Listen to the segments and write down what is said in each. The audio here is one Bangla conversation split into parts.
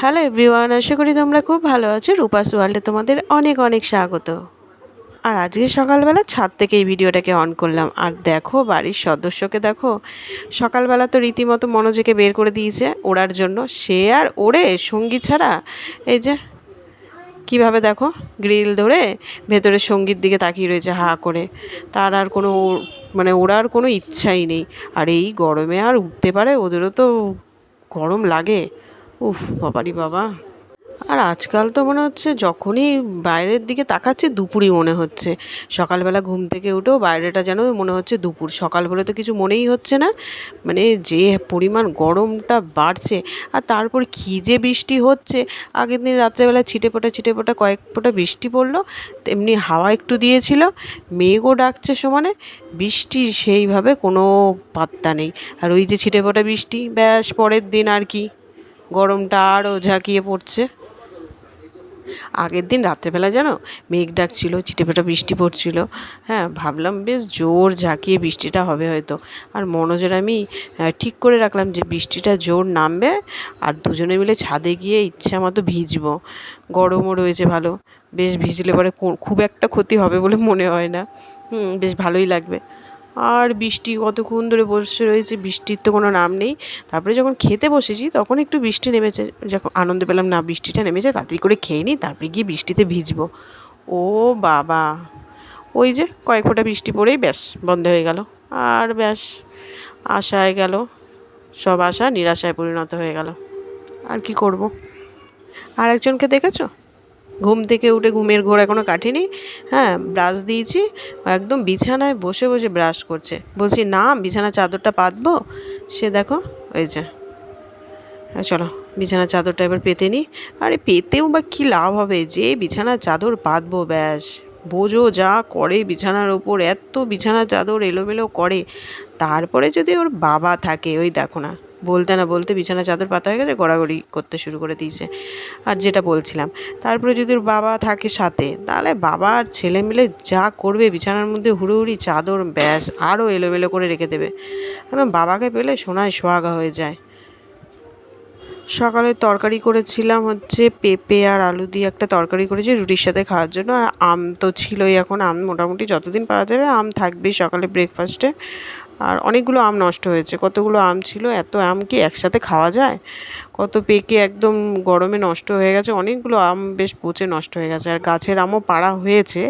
হ্যালো এভরিওয়ান, আশা করি তোমরা খুব ভালো আছো। রূপাস ওয়ার্ল্ডে তোমাদের অনেক অনেক স্বাগত। আর আজকে সকালবেলা ছাদ থেকে এই ভিডিওটাকে অন করলাম। আর দেখো বাড়ির সদস্যকে দেখো, সকালবেলা তো রীতিমতো মনোজকে বের করে দিয়েছে ওড়ার জন্য। সে আর ওড়ে সঙ্গী ছাড়া? এই যে, কীভাবে দেখো, গ্রিল ধরে ভেতরে সঙ্গীর দিকে তাকিয়ে রয়েছে হা করে। তার আর কোনো মানে ওড়ার কোনো ইচ্ছাই নেই। আর এই গরমে আর উঠতে পারে? ওদেরও তো গরম লাগে। উফ, বাবারি বাবা। আর আজকাল তো মনে হচ্ছে যখনই বাইরের দিকে তাকাচ্ছে, দুপুরই মনে হচ্ছে। সকালবেলা ঘুম থেকে উঠেও বাইরেটা যেন মনে হচ্ছে দুপুর। সকাল বলে তো কিছু মনেই হচ্ছে না। মানে যে পরিমাণ গরমটা বাড়ছে, আর তারপর কী যে বৃষ্টি হচ্ছে। আগের দিন রাত্রেবেলা ছিটে ফোটা ছিটে ফোটা কয়েক ফোঁটা বৃষ্টি পড়ল, তেমনি হাওয়া একটু দিয়েছিল। মেঘও ডাকছে সমানে বৃষ্টির সেইভাবে কোনো পাত্তা নেই। আর ওই যে ছিটে ফোটা বৃষ্টি, ব্যাস পরের দিন আর কি। গরমটা আরও ঝাঁকিয়ে পড়ছে। আগের দিন রাত্রেবেলা জানো মেঘ ডাকছিল, চিটেফেটা বৃষ্টি পড়ছিল। হ্যাঁ ভাবলাম বেশ জোর ঝাঁকিয়ে বৃষ্টিটা হবে হয়তো। আর মনোজের আমি ঠিক করে রাখলাম যে বৃষ্টিটা জোর নামবে আর দুজনে মিলে ছাদে গিয়ে ইচ্ছা মতো ভিজবো। গরমও রয়েছে ভালো। বেশ ভিজলে পরে খুব একটা ক্ষতি হবে বলে মনে হয় না। হুম, বেশ ভালোই লাগবে। আর বৃষ্টি কতক্ষণ ধরে বসে রয়েছে, বৃষ্টির তো কোনো নাম নেই। তারপরে যখন খেতে বসেছি, তখন একটু বৃষ্টি নেমেছে। যখন আনন্দ পেলাম, না, বৃষ্টিটা নেমেছে, তাড়াতাড়ি করে খেয়ে নিই, তারপরে গিয়ে বৃষ্টিতে ভিজবো। ও বাবা! ওই যে কয়েক ফোঁটা বৃষ্টি পড়েই ব্যাস, বন্ধ হয়ে গেল। আর ব্যাস, আশায় গেল। সব আশা নিরাশায় পরিণত হয়ে গেল। আর কি করব? আর একজনকে দেখেছ? ঘুম থেকে উঠে ঘুমের ঘোর এখনও কাটেনি। হ্যাঁ ব্রাশ দিয়েছি, একদম বিছানায় বসে বসে ব্রাশ করছে। বলছি, না, বিছানার চাদরটা পাতবো? সে দেখো ওই যে হ্যাঁ চলো, বিছানার চাদরটা এবার পেতে নিই আরে, পেতেও বা কী লাভ হবে? যে বিছানার চাদর পাতবো, ব্যাস। বোঝো যা করে বিছানার ওপর, এত বিছানার চাদর এলোমেলো করে। তারপরে যদি ওর বাবা থাকে, ওই দেখো না বলতে না বলতে বিছানা চাদর পাতা হয়ে গেছে, গড়াগড়ি করতে শুরু করে দিয়েছে। আর যেটা বলছিলাম, তারপরে যদি ওর বাবা থাকে সাথে, তাহলে বাবা আর ছেলে মিলে যা করবে, বিছানার মধ্যে হুড়োহুড়ি, চাদর, ব্যাস আরও এলোমেলো করে রেখে দেবে। একদম বাবাকে পেলে সোনায় সোহাগা হয়ে যায়। সকালে তরকারি করেছিলাম হচ্ছে পেঁপে আর আলু দিয়ে একটা তরকারি করেছি রুটির সাথে খাওয়ার জন্য, আর আম তো ছিলই এখন, আম মোটামুটি যতদিন পাওয়া যাবে আম থাকবেই সকালে ব্রেকফাস্টে আর অনেকগুলো আম নষ্ট হয়েছে। কতগুলো আম ছিল, এত আম কি একসাথে খাওয়া যায়? কত পেকে একদম গরমে নষ্ট হয়ে গেছে। অনেকগুলো আম বেশ পচে নষ্ট হয়ে গেছে। আর গাছের আমও পাড়া হয়েছে,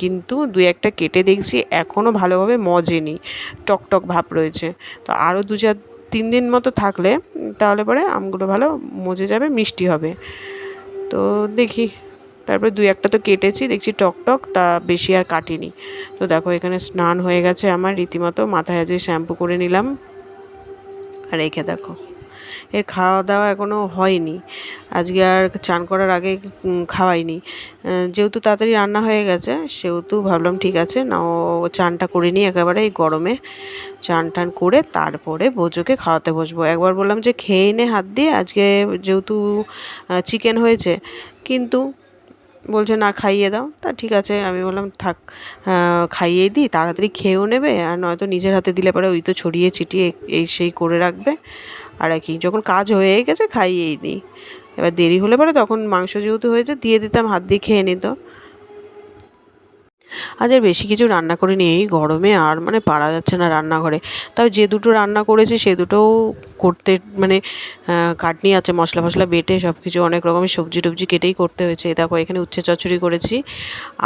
কিন্তু দু একটা কেটে দেখছি এখনও ভালোভাবে মজেনি। টক টক ভাব রয়েছে। তো আরও দু চার তিন দিন মতো থাকলে তাহলে পরে আমগুলো ভালো মজে যাবে, মিষ্টি হবে। তো দেখি তারপরে দুই একটা তো কেটেছি, দেখছি টক টক, তা বেশি আর কাটিনি। তো দেখো, এখানে স্নান হয়ে গেছে আমার, রীতিমতো মাথায় আজকে শ্যাম্পু করে নিলাম। আর রেখে দেখো, এর খাওয়া দাওয়া এখনও হয়নি। আজকে আর চান করার আগে খাওয়াইনি। যেহেতু তাড়াতাড়ি রান্না হয়ে গেছে, সেহেতু ভাবলাম ঠিক আছে না ও চানটা করে নিই একেবারে এই গরমে। চান টান করে তারপরে বোজোকে খাওয়াতে বসবো। একবার বললাম যে, খেয়ে নে হাত দিয়ে, আজকে যেহেতু চিকেন হয়েছে, কিন্তু বলছে, না, খাইয়ে দাও। তা ঠিক আছে, আমি বললাম, থাক খাইয়ে দিই, তাড়াতাড়ি খেয়েও নেবে, আর নয়তো নিজের হাতে দিলে পরে ওই তো ছড়িয়ে ছিটিয়ে এই সেই করে রাখবে। আর কি যখন কাজ হয়ে গেছে, খাইয়েই দিই। এবার দেরি হলে পরে তখন মাংস যেহেতু হয়েছে, দিয়ে দিতাম, হাত দিয়ে খেয়ে নিত। আজ আর বেশি কিছু রান্না করিনি, এই গরমে আর মানে পারা যাচ্ছে না রান্নাঘরে। তাও যে দুটো রান্না করেছি, সে দুটোও করতে মানে কাটনি আছে, মশলা ফসলা বেটে সব কিছু অনেক রকমের সবজি টবজি কেটেই করতে হয়েছে। দেখো, এখানে উচ্ছে চচ্চড়ি করেছি,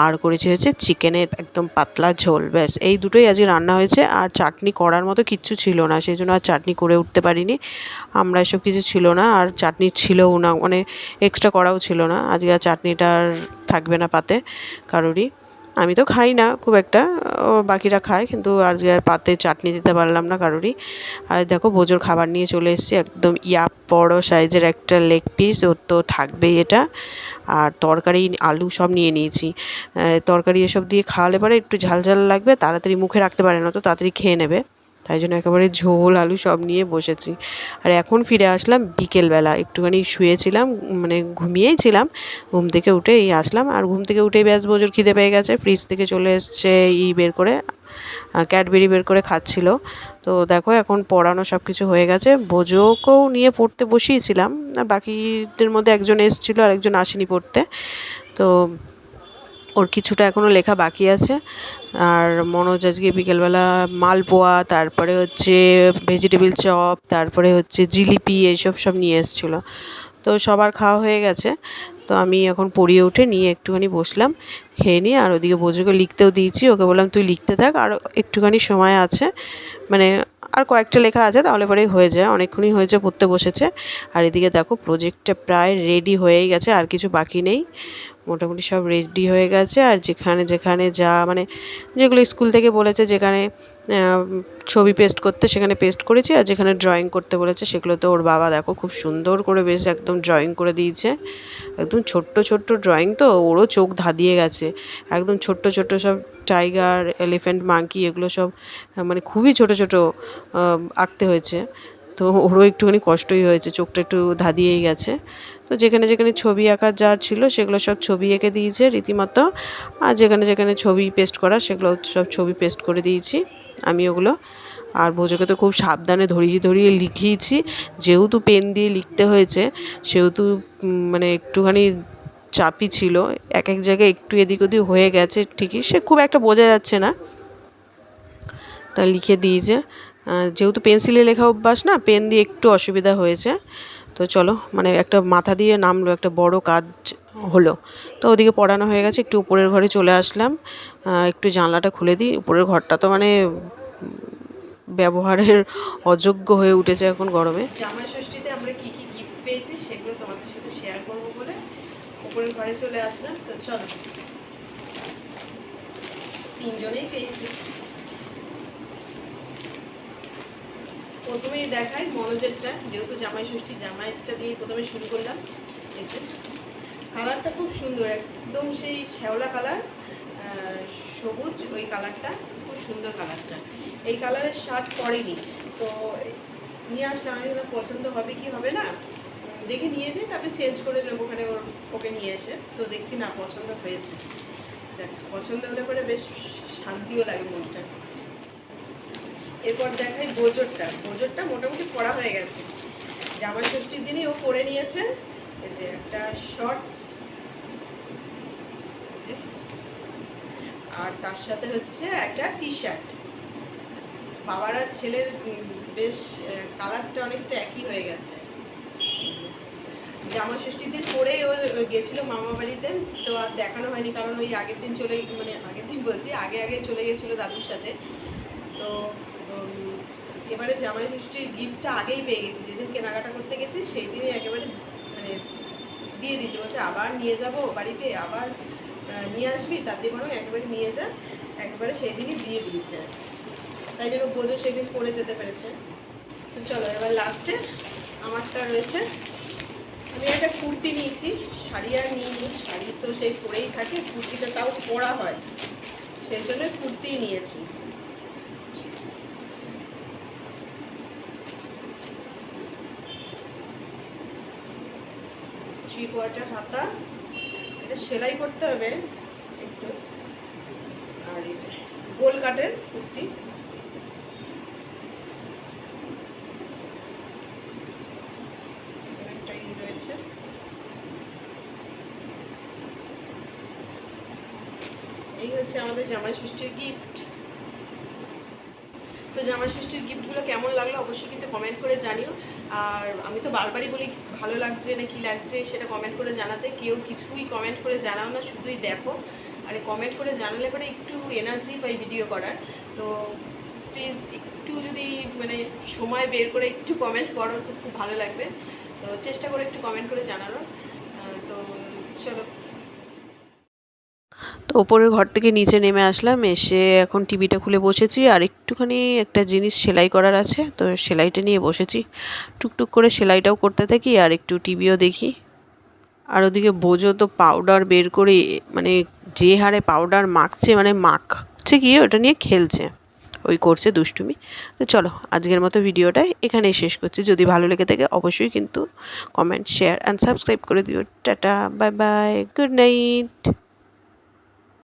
আর করেছি হচ্ছে চিকেনের একদম পাতলা ঝোল, ব্যাস। এই দুটোই আজকে রান্না হয়েছে, আর চাটনি করার মতো কিচ্ছু ছিল না, সেই জন্য আর চাটনি করে উঠতে পারিনি। আমরা এসব কিছু ছিল না, আর চাটনি ছিলও না মানে এক্সট্রা করাও ছিল না। আজকে আর চাটনিটা থাকবে না পাতে কারোরই। আমি তো খাই না খুব একটা বাকিরা খায় কিন্তু আজকে আর পাতে চাটনি দিতে পারলাম না কারোরই। আর দেখো বোজোর খাবার নিয়ে চলে এসেছি, একদম ইয়া বড় সাইজের একটা লেগ পিস, ওর তো থাকবেই এটা। আর তরকারি, আলু সব নিয়ে নিয়েছি। তরকারি এসব দিয়ে খাওয়ালে পরে একটু ঝাল ঝাল লাগবে, তাড়াতাড়ি মুখে রাখতে পারে না, তো তাড়াতাড়ি খেয়ে নেবে। তাই জন্য একেবারে ঝোল, আলু সব নিয়ে বসেছি। আর এখন ফিরে আসলাম বিকেলবেলা। একটুখানি শুয়েছিলাম মানে ঘুমিয়েই ছিলাম, ঘুম থেকে উঠে এই আসলাম। আর ঘুম থেকে উঠেই ব্যাস বোঝোর খিদে পেয়ে গেছে। ফ্রিজ থেকে চলে এসছে ই বের করে ক্যাডবেরি বের করে খাচ্ছিল। তো দেখো এখন পড়ানো সব কিছু হয়ে গেছে। বোঝোকেও নিয়ে পড়তে বসিয়েছিলাম। আর বাকিদের মধ্যে একজন এসেছিল আর একজন আসেনি পড়তে। তো ওর কিছুটা এখনও লেখা বাকি আছে। আর মনোজ আজকে বিকেলবেলা মালপোয়া, তারপরে হচ্ছে ভেজিটেবিল চপ তারপরে হচ্ছে জিলিপি, এইসব সব নিয়ে এসেছিল। তো সবার খাওয়া হয়ে গেছে। তো আমি এখন পড়িয়ে উঠে নিয়ে একটুখানি বসলাম, খেয়ে নিয়ে আর ওদিকে বোঝোকে লিখতেও দিয়েছি। ওকে বললাম, তুই লিখতে থাক, আর একটুখানি সময় আছে। মানে আর কয়েকটা লেখা আছে, তাহলে পরেই হয়ে যায়। অনেকক্ষণই হয়েছে, পড়তে বসেছে। আর এদিকে দেখো প্রজেক্টটা প্রায় রেডি হয়েই গেছে, আর কিছু বাকি নেই। মোটামুটি সব রেডি হয়ে গেছে। আর যেখানে যেখানে যা মানে যেগুলো স্কুল থেকে বলেছে যেখানে ছবি পেস্ট করতে সেখানে পেস্ট করেছি। আর যেখানে ড্রয়িং করতে বলেছে সেগুলো তো ওর বাবা দেখো খুব সুন্দর করে বেশ একদম ড্রয়িং করে দিয়েছে। একদম ছোট্ট ছোট্ট ড্রয়িং তো, ওরও চোখ ধাঁধিয়ে গেছে। একদম ছোট্ট ছোট্ট সব টাইগার এলিফ্যান্ট মাঙ্কি এগুলো সব মানে খুবই ছোট ছোট আঁকতে হয়েছে। তো ওরও একটুখানি কষ্টই হয়েছে, চোখটা একটু ধাঁধিয়েই গেছে। তো যেখানে যেখানে ছবি আঁকার যা ছিল সেগুলো সব ছবি এঁকে দিয়েছে রীতিমতো। আর যেখানে যেখানে ছবি পেস্ট করা সেগুলো সব ছবি পেস্ট করে দিয়েছি আমি ওগুলো। আর বোঝোকে তো খুব সাবধানে ধরিয়ে ধরিয়ে লিখিয়েছি, যেহেতু পেন দিয়ে লিখতে হয়েছে, সেহেতু মানে একটুখানি চাপই ছিল, এক এক জায়গায় একটু এদিক ওদিক হয়ে গেছে ঠিকই, সে খুব একটা বোঝা যাচ্ছে না। তা লিখে দিয়েছে। যেহেতু পেন্সিলে লেখা অভ্যাস না, পেন দিয়ে একটু অসুবিধা হয়েছে। তো চলো মানে একটা মাথা দিয়ে নামলো, একটা বড় কাজ হলো। তো ওদিকে পড়ানো হয়ে গেছে, একটু উপরের ঘরে চলে আসলাম। একটু জানলাটা খুলে দিই, উপরের ঘরটা তো মানে ব্যবহারের অযোগ্য হয়ে উঠেছে এখন গরমে। চলে আসলাম। তো চলো, তিনজনেই পেয়েছি। প্রথমেই দেখাই মনোজেরটা, যেহেতু জামাই ষষ্ঠী, জামাইটা দিয়ে প্রথমে শুরু করলাম। এই কালারটা খুব সুন্দর, একদম সেই শ্যাওলা কালার সবুজ ওই কালারটা, খুব সুন্দর কালারটা। এই কালারের শার্ট পরেনি, তো নিয়ে আসলাম, আমি পছন্দ হবে কি হবে না? দেখে নিয়ে যাই, তারপরে চেঞ্জ করে নেব, ওখানে ওর, ওকে নিয়ে এসে। তো দেখছি না, পছন্দ হয়েছে। যাক, পছন্দ হলে পরে বেশ শান্তিও লাগে মনটা। এরপর দেখাই গোজরটা। গোজরটা মোটামুটি পড়া হয়ে গেছে। জামাই ষষ্ঠীর দিনই ও পরে নিয়েছে। এই যে একটা শর্টস আর তার সাথে হচ্ছে একটা টি শার্ট বাবার আর ছেলের বেশ কালারটা অনেকটা একই হয়ে গেছে। জামা ষষ্ঠীর দিন পরেই ও গেছিল মামা বাড়িতে। তো আর দেখানো হয়নি, কারণ ওই আগের দিন চলে মানে আগের দিন বলছি, আগে আগে চলে গেছিল দাদুর সাথে। তো এবারে জামাই ষষ্ঠীর গিফটটা আগেই পেয়ে গেছি। যেদিন কেনাকাটা করতে গেছি সেই দিনই একেবারে মানে দিয়ে দিয়েছে। বলছে, আবার নিয়ে যাব বাড়িতে, আবার নিয়ে আসবি? তার দিয়ে বরং একেবারে নিয়ে যা, একেবারে সেই দিনই দিয়ে দিয়েছে। তাই জন্য বোঝো সেদিন পরে যেতে পেরেছে। তো চলো, এবার লাস্টে আমারটা রয়েছে। আমি একটা কুর্তি নিয়েছি, শাড়ি আর নিইনি। শাড়ি তো সেই পরেই থাকে, কুর্তিটা তাও পরা হয়। সেই জন্য কুর্তিই নিয়েছি। থ্রি কোয়ার্টার হাতা, এটা সেলাই করতে হবে একটু। আর এই যে গোল কাটের কুর্তি। রয়েছে। এই হচ্ছে আমাদের জামাই ষষ্ঠীর গিফট গিফটগুলো কেমন লাগল অবশ্যই কিন্তু কমেন্ট করে জানিও। আর আমি তো বারবারই বলি, ভালো লাগছে না কি লাগছে সেটা কমেন্ট করে জানাতে। কেউ কিছুই কমেন্ট করে জানাও না, শুধুই দেখো। আর কমেন্ট করে জানালে পরে একটু এনার্জি পাই ভিডিও করার। তো প্লিজ একটু যদি মানে সময় বের করে একটু কমেন্ট করো, তো খুব ভালো লাগবে। তো চেষ্টা করে একটু কমেন্ট করে জানানোর তো চলো। তো ওপরের ঘর থেকে নিচে নেমে আসলাম, এসে এখন টিভিটা খুলে বসেছি। আর একটুখানি একটা জিনিস সেলাই করার আছে, তো সেলাইটা নিয়ে বসেছি। টুকটুক করে সেলাইটাও করতে থাকি আর একটু টিভিও দেখি। আর ওদিকে বোঝো তো পাউডার বের করে মানে যে হারে পাউডার মাখছে মানে মাখছে কি ওটা নিয়ে খেলছে। ওই করছে দুষ্টুমি। তো চলো, আজকের মতো ভিডিওটা এখানেই শেষ করছি। যদি ভালো লেগে থাকে অবশ্যই কিন্তু কমেন্ট শেয়ার অ্যান্ড সাবস্ক্রাইব করে দিও। Tata bye bye good night